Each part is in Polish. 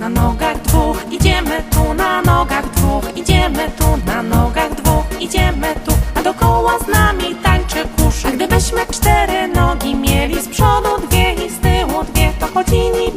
na nogach dwóch, idziemy tu na nogach dwóch, idziemy tu na nogach dwóch, idziemy tu, a dokoła z nami tańczy kurz. A gdybyśmy cztery nogi mieli z przodu dwie i z tyłu dwie, to chodzili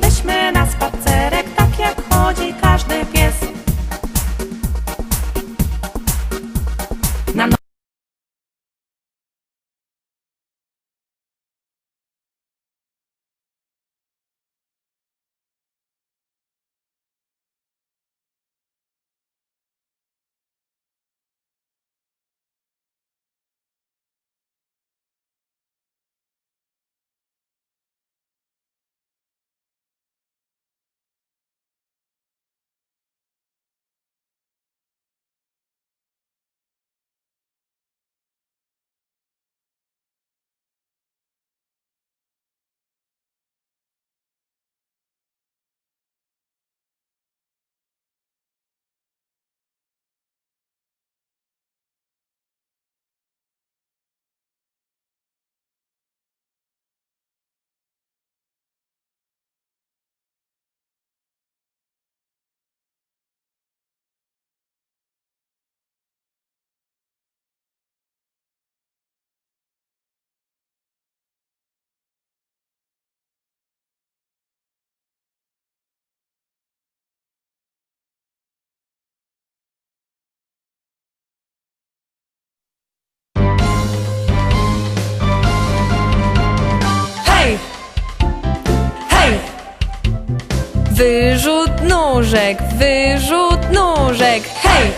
Wyrzut nóżek, wyrzut nóżek, hej!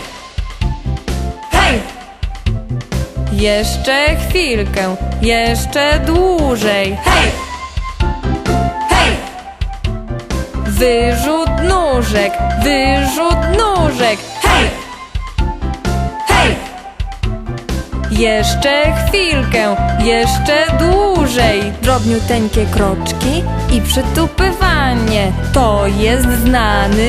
Hej! Jeszcze chwilkę, jeszcze dłużej, hej! Hej! Wyrzut nóżek, wyrzut nóżek, hej! Jeszcze chwilkę, jeszcze dłużej. Drobniuteńkie kroczki i przytupywanie. To jest znany